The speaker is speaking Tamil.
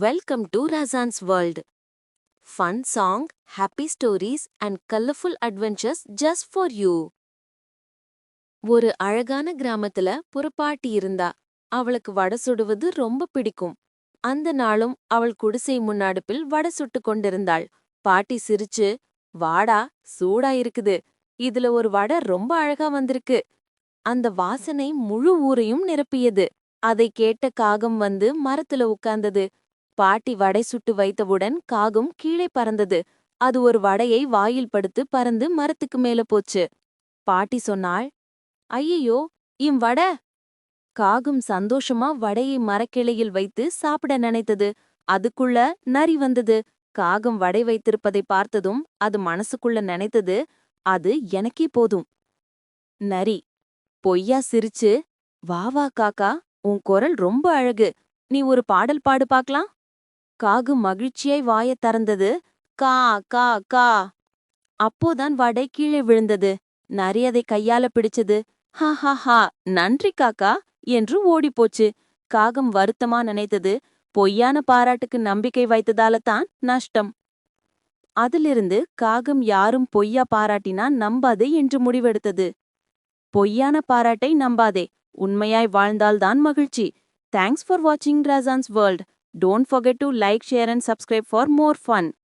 Welcome to Razan's world. Fun song, happy stories, and colorful adventures just for you. ஒரு அழகான கிராமத்துல புறப்பாட்டி இருந்தா. அவளுக்கு வடை சுடுவது ரொம்ப பிடிக்கும். அந்த நாளும் அவள் குடிசை முன்னடுப்பில் வடை சுட்டு கொண்டிருந்தாள். பாட்டி சிரிச்சு வாடா சூடா இருக்குது. இதுல ஒரு வடை ரொம்ப அழகா வந்திருக்கு. அந்த வாசனை முழு ஊரையும் நிரப்பியது. அதை கேட்ட காகம் வந்து மரத்துல உட்கார்ந்தது. பாட்டி வடை சுட்டு வைத்தவுடன் காகம் கீழே பறந்தது. அது ஒரு வடையை வாயில் படுத்து பறந்து மரத்துக்கு மேல போச்சு. பாட்டி சொன்னாள் ஐயையோ இம் வட காகம் சந்தோஷமா வடையை மரக்கிளையில் வைத்து சாப்பிட நினைத்தது. அதுக்குள்ள நரி வந்தது. காகம் வடை வைத்திருப்பதை பார்த்ததும் அது மனசுக்குள்ள நினைத்தது அது எனக்கே போதும். நரி பொய்யா சிரிச்சு வா வா காக்கா உன் குரல் ரொம்ப அழகு. நீ ஒரு பாடல் பாடு பாக்கலாம் காகு மகிழ்ச்சியாய் வாயத் திறந்தது. கா கா கா. அப்போதான் வடை கீழே விழுந்தது. நரி அதை கையால பிடிச்சது. ஹா ஹா ஹா. நன்றி காக்கா என்று ஓடிப்போச்சு. காகம் வருத்தமா நினைத்தது. பொய்யான பாராட்டுக்கு நம்பிக்கை வைத்ததால தான் நஷ்டம். அதிலிருந்து காகம் யாரும் பொய்யா பாராட்டினா நம்பாதே என்று முடிவெடுத்தது. பொய்யான பாராட்டை நம்பாதே. உண்மையாய் வாழ்ந்தால்தான் மகிழ்ச்சி. தேங்க்ஸ் ஃபார் வாட்சிங் Rasans world Don't forget to like, share and subscribe for more fun.